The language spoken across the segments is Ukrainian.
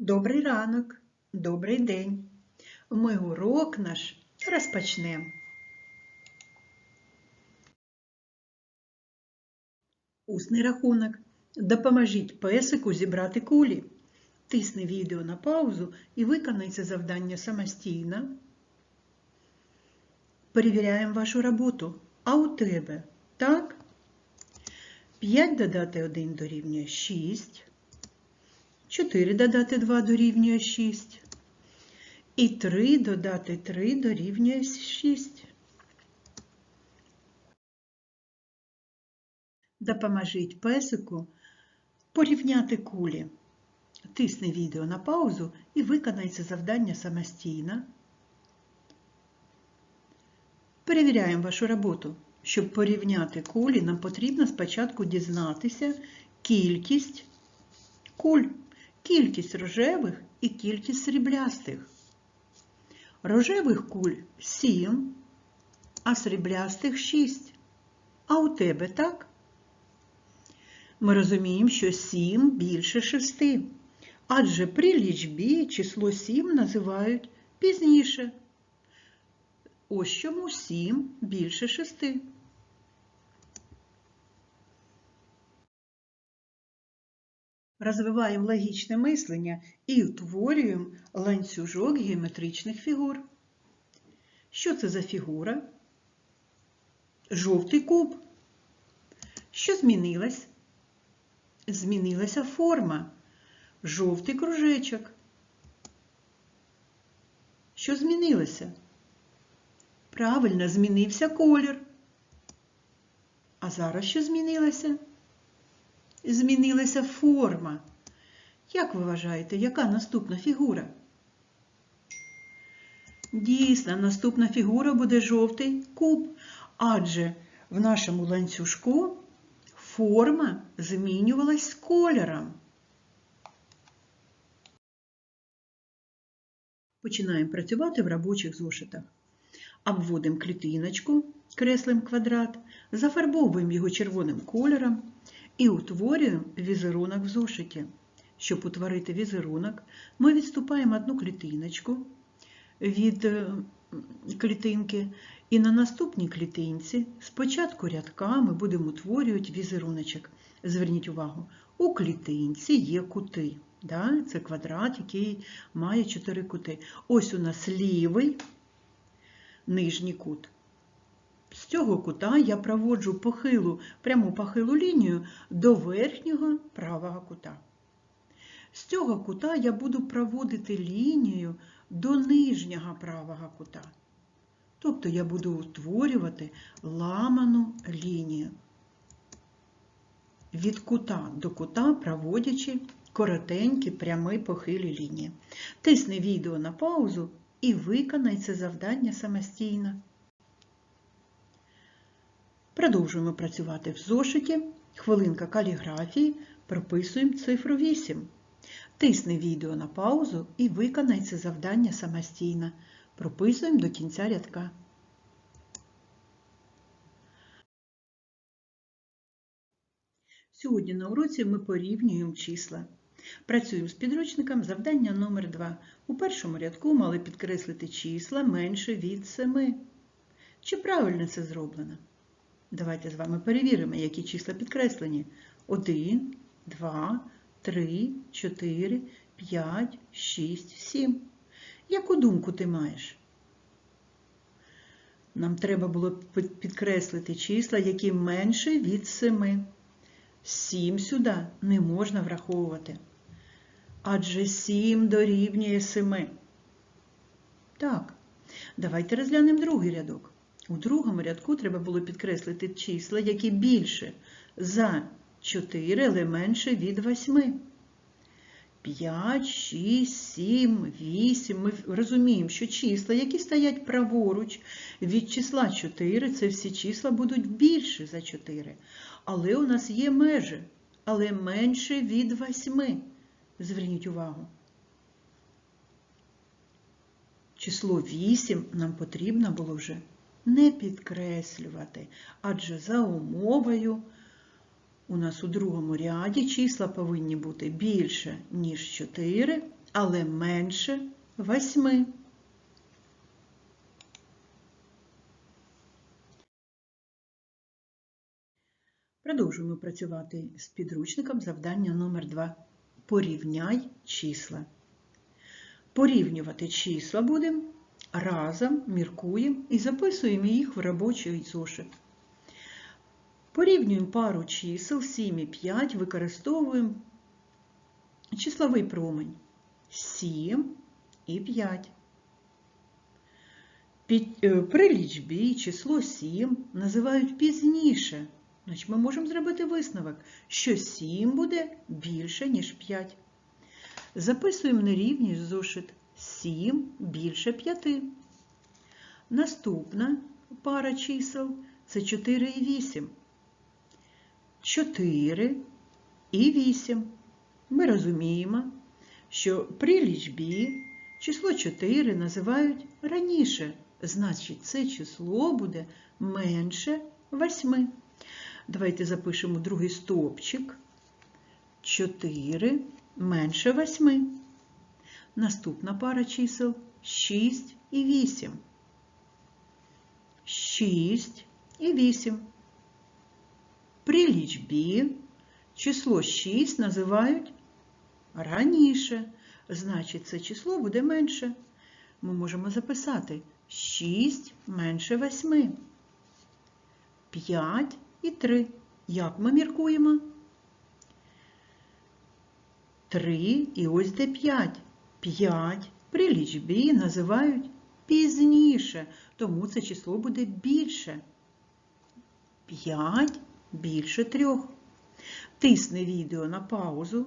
Добрий ранок, добрий день. Ми урок наш розпочнемо. Усний рахунок. Допоможіть песику зібрати кулі. Тисни відео на паузу і виконай це завдання самостійно. Перевіряємо вашу роботу. А у тебе, так? 5 додати 1 дорівнює 6. 4 додати 2 дорівнює 6. І 3 додати 3 дорівнює 6. Допоможіть песику порівняти кулі. Тисни відео на паузу і виконай це завдання самостійно. Перевіряємо вашу роботу. Щоб порівняти кулі, нам потрібно спочатку дізнатися кількість куль, кількість рожевих і кількість сріблястих. Рожевих куль 7, а сріблястих 6. А у тебе так? Ми розуміємо, що 7 більше 6. Адже при лічбі число 7 називають пізніше. Ось чому 7 більше 6. Розвиваємо логічне мислення і утворюємо ланцюжок геометричних фігур. Що це за фігура? Жовтий куб. Що змінилось? Змінилася форма. Жовтий кружечок. Що змінилося? Правильно, змінився колір. А зараз що змінилося? Змінилася форма. Як ви вважаєте, яка наступна фігура? Дійсно, наступна фігура буде жовтий куб, адже в нашому ланцюжку форма змінювалась з кольором. Починаємо працювати в робочих зошитах. Обводимо клітиночку, креслимо квадрат, зафарбовуємо його червоним кольором і утворюємо візерунок в зошиті. Щоб утворити візерунок, ми відступаємо одну клітиночку від е, клітинки, і на наступній клітинці спочатку рядка ми будемо утворювати візеруночок. Зверніть увагу, у клітинці є кути. Да? Це квадрат, який має чотири кути. Ось у нас лівий нижній кут. Цього кута я проводжу похилу, пряму похилу лінію до верхнього правого кута. З цього кута я буду проводити лінію до нижнього правого кута. Тобто я буду утворювати ламану лінію. Від кута до кута проводячи коротенькі прямі похилі лінії. Тисни відео на паузу і виконай це завдання самостійно. Продовжуємо працювати в зошиті. Хвилинка каліграфії. Прописуємо цифру 8. Тисни відео на паузу і виконай це завдання самостійно. Прописуємо до кінця рядка. Сьогодні на уроці ми порівнюємо числа. Працюємо з підручником завдання номер 2 У першому рядку мали підкреслити числа менше від 7. Чи правильно це зроблено? Давайте з вами перевіримо, які числа підкреслені. 1, 2, 3, 4, 5, 6, 7. Яку думку ти маєш? Нам треба було підкреслити числа, які менше від 7. 7 сюди не можна враховувати. Адже 7 дорівнює 7. Так, давайте розглянемо другий рядок. У другому рядку треба було підкреслити числа, які більше за 4, але менше від 8. 5, 6, 7, 8. Ми розуміємо, що числа, які стоять праворуч від числа 4, це всі числа будуть більше за 4. Але у нас є межі, але менше від 8. Зверніть увагу. Число 8 нам потрібно було вже не підкреслювати, адже за умовою у нас у другому ряді числа повинні бути більше, ніж 4, але менше 8. Продовжуємо працювати з підручником завдання номер 2 Порівняй числа. Порівнювати числа будемо разом, міркуємо і записуємо їх в робочий зошит. Порівнюємо пару чисел 7 і 5, використовуємо числовий промень 7 і 5. Е, при лічбі число 7 називають пізніше. Значить, ми можемо зробити висновок, що 7 буде більше, ніж 5. Записуємо нерівність в зошит 7 більше 5. Наступна пара чисел це 4 і 8. 4 і 8. Ми розуміємо, що при лічбі число 4 називають раніше, значить це число буде менше 8. Давайте запишемо другий стовпчик. 4 менше 8. Наступна пара чисел 6 і 8. 6 і 8. При лічбі число 6 називають раніше. Значить, це число буде менше. Ми можемо записати 6 менше 8. 5 і 3. Як ми міркуємо? 3 і ось де 5. 5 при лічбі називають пізніше, тому це число буде більше. 5 більше 3. Тисни відео на паузу.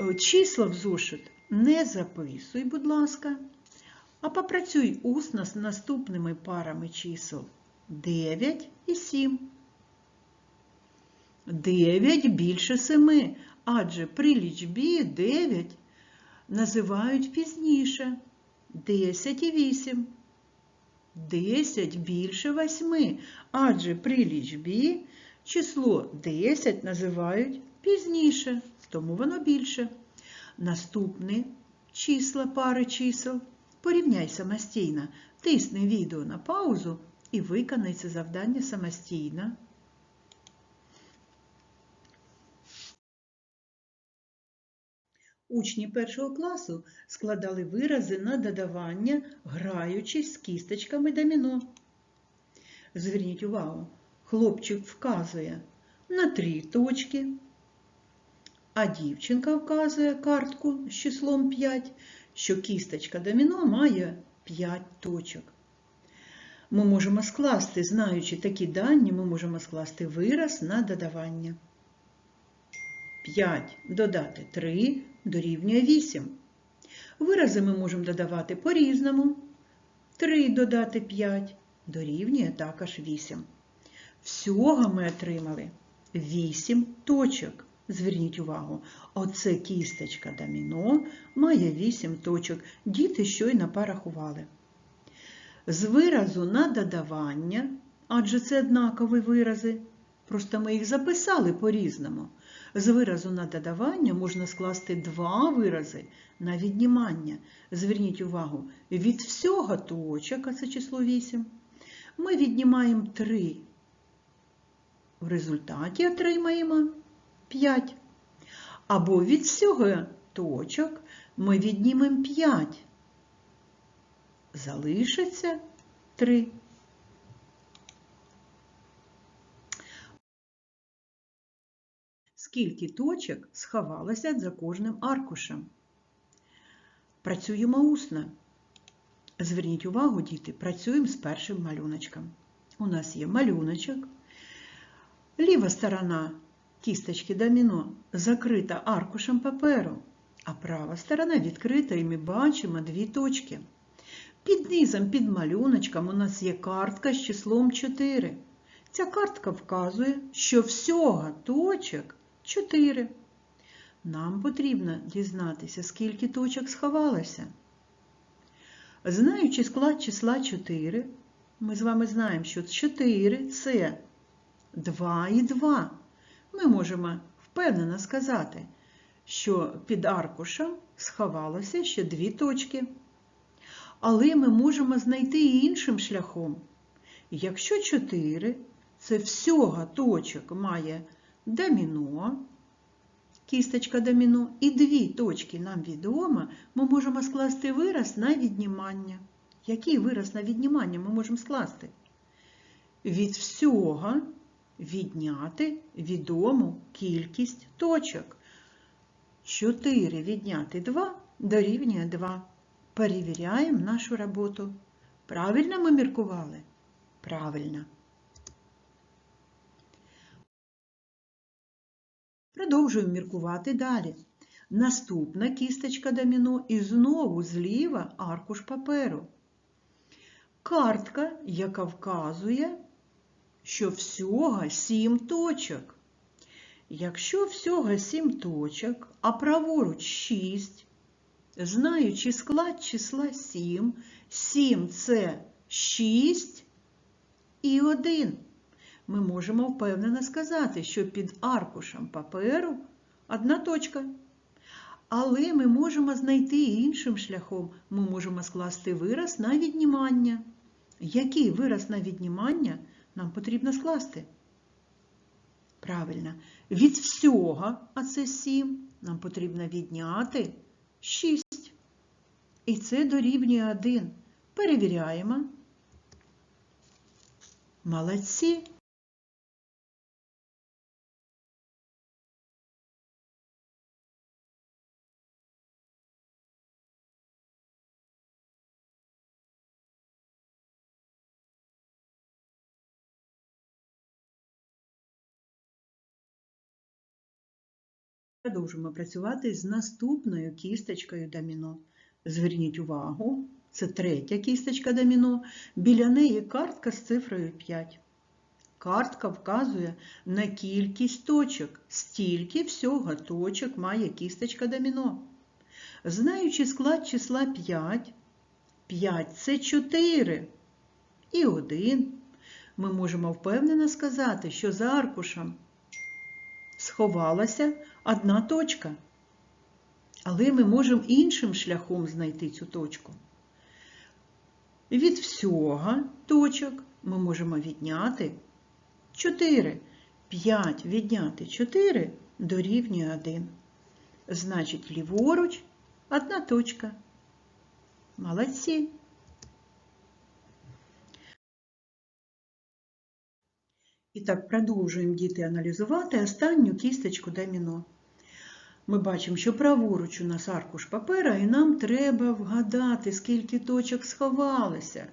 Е, Числа в зошит не записуй, будь ласка, а попрацюй усно з наступними парами чисел 9 і 7. 9 більше 7, адже при лічбі 9 називають пізніше 10 і 8. 10 більше 8, адже при лічбі число 10 називають пізніше, тому воно більше. Наступні числа пари чисел. Порівняй самостійно. Тисни відео на паузу і виконай це завдання самостійно. Учні першого класу складали вирази на додавання, граючись з кісточками доміно. Зверніть увагу, хлопчик вказує на три точки, а дівчинка вказує картку з числом 5, що кісточка доміно має 5 точок. Ми можемо скласти, знаючи такі дані, ми можемо скласти вираз на додавання. 5 додати 3 дорівнює 8. Вирази ми можемо додавати по-різному. 3 додати 5 дорівнює також 8. Всього ми отримали 8 точок. Зверніть увагу, оце кісточка доміно має 8 точок. Діти щойно порахували. З виразу на додавання, адже це однакові вирази, просто ми їх записали по-різному. З виразу на додавання можна скласти два вирази на віднімання. Зверніть увагу, від всього точок, а це число 8, ми віднімаємо 3. В результаті отримаємо 5. Або від всього точок ми віднімемо 5. Залишиться 3. Скільки точок сховалося за кожним аркушем? Працюємо усно. Зверніть увагу, діти, працюємо з першим малюночком. У нас є малюночок. Ліва сторона кісточки доміно закрита аркушем паперу, а права сторона відкрита і ми бачимо дві точки. Під низом, під малюночком у нас є картка з числом 4. Ця картка вказує, що всього точок 4. Нам потрібно дізнатися, скільки точок сховалося. Знаючи склад числа 4, ми з вами знаємо, що 4 це 2 і 2. Ми можемо впевнено сказати, що під аркушем сховалося ще дві точки. Але ми можемо знайти і іншим шляхом. Якщо 4 це всього точок має доміно, кісточка доміно, і дві точки нам відомо, ми можемо скласти вираз на віднімання. Який вираз на віднімання ми можемо скласти? Від всього відняти відому кількість точок. 4 відняти 2 дорівнює 2. Перевіряємо нашу роботу. Правильно ми міркували? Правильно. Продовжуємо міркувати далі. Наступна кісточка доміно і знову зліва аркуш паперу. Картка, яка вказує, що всього 7 точок. Якщо всього 7 точок, а праворуч 6, знаючи склад числа 7, 7 це 6 і 1. Ми можемо впевнено сказати, що під аркушем паперу одна точка. Але ми можемо знайти іншим шляхом. Ми можемо скласти вираз на віднімання. Який вираз на віднімання нам потрібно скласти? Правильно, від всього, а це 7, нам потрібно відняти 6. І це дорівнює 1. Перевіряємо. Молодці. Продовжимо працювати з наступною кісточкою доміно. Зверніть увагу, це третя кісточка доміно. Біля неї картка з цифрою 5. Картка вказує на кількість точок. Стільки всього точок має кісточка доміно. Знаючи склад числа 5, 5 це 4 і 1, ми можемо впевнено сказати, що за аркушем сховалася одна точка. Але ми можемо іншим шляхом знайти цю точку. Від всього точок ми можемо відняти 4. 5 відняти 4 дорівнює 1. Значить, ліворуч одна точка. Молодці. І так продовжуємо діти аналізувати останню кісточку доміно. Ми бачимо, що праворуч у нас аркуш папера, і нам треба вгадати, скільки точок сховалося.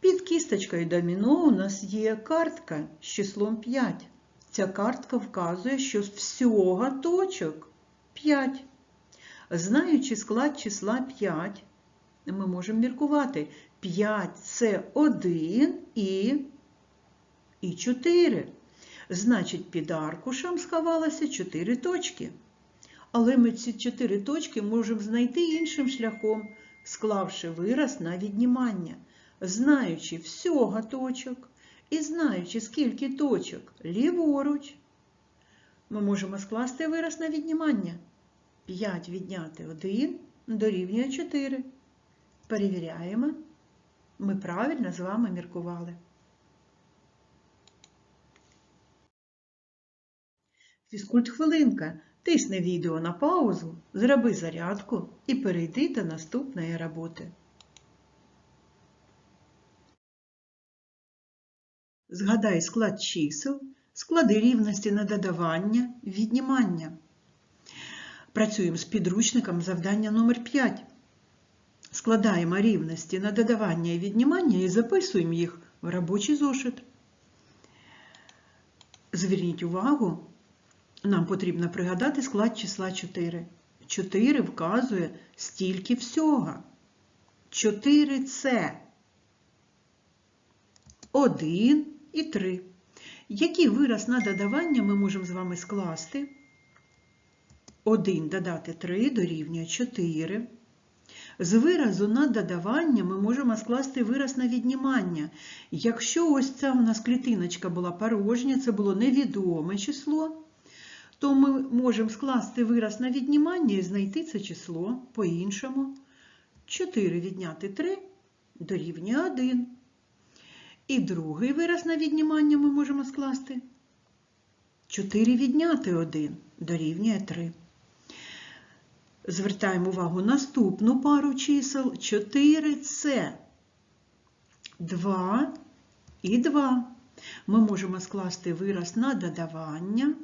Під кісточкою доміно у нас є картка з числом 5. Ця картка вказує, що всього точок 5. Знаючи склад числа 5, ми можемо міркувати. 5 це 1 і і 4. Значить, під аркушем сховалося 4 точки. Але ми ці 4 точки можемо знайти іншим шляхом, склавши вираз на віднімання, знаючи всього точок і знаючи, скільки точок ліворуч, ми можемо скласти вираз на віднімання. 5 відняти 1 дорівнює 4. Перевіряємо. Ми правильно з вами міркували. Фізкульт хвилинка. Тисни відео на паузу, зроби зарядку і перейди до наступної роботи. Згадай склад чисел, склади рівності на додавання, віднімання. Працюємо з підручником завдання номер 5. Складаємо рівності на додавання і віднімання і записуємо їх в робочий зошит. Зверніть увагу, нам потрібно пригадати склад числа 4. 4 вказує стільки всього. 4 це 1 і 3. Який вираз на додавання ми можемо з вами скласти? 1 додати 3 дорівнює 4. З виразу на додавання ми можемо скласти вираз на віднімання. Якщо ось ця у нас клітиночка була порожня, це було невідоме число, то ми можемо скласти вираз на віднімання і знайти це число по-іншому. 4 відняти 3 дорівнює 1. І другий вираз на віднімання ми можемо скласти. 4 відняти 1 дорівнює 3. Звертаємо увагу наступну пару чисел. 4 це 2 і 2. Ми можемо скласти вираз на додавання.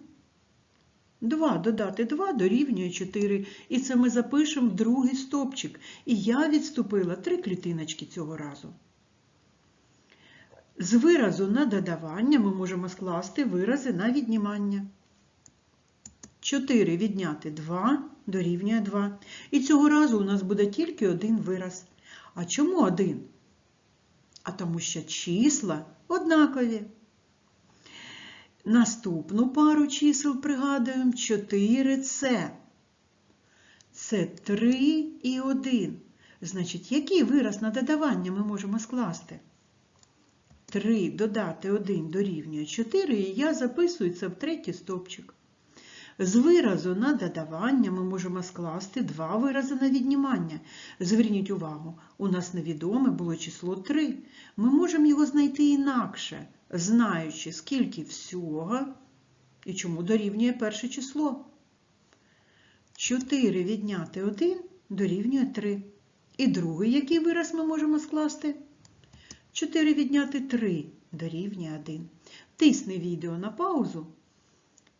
2 додати 2 дорівнює 4. І це ми запишемо в другий стопчик. І я відступила 3 клітиночки цього разу. З виразу на додавання ми можемо скласти вирази на віднімання. 4 відняти 2 дорівнює 2. І цього разу у нас буде тільки один вираз. А чому один? А тому що числа однакові. Наступну пару чисел пригадуємо 4 це. Це 3 і 1. Значить, який вираз на додавання ми можемо скласти? 3 додати 1 дорівнює 4, і я записую це в третій стовпчик. З виразу на додавання ми можемо скласти два вирази на віднімання. Зверніть увагу, у нас невідоме було число 3. Ми можемо його знайти інакше, знаючи, скільки всього і чому дорівнює перше число. 4 відняти 1 дорівнює 3. І другий, який вираз ми можемо скласти? 4 відняти 3 дорівнює 1. Тисни відео на паузу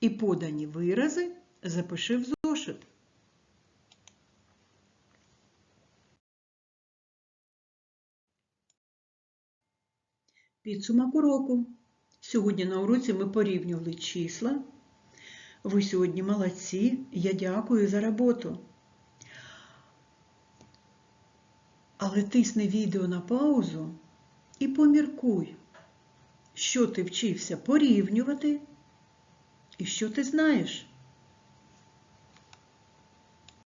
і подані вирази запиши в зошит. Підсумок уроку. Сьогодні на уроці ми порівнювали числа. Ви сьогодні молодці. Я дякую за роботу. Але тисни відео на паузу і поміркуй, що ти вчився порівнювати і що ти знаєш.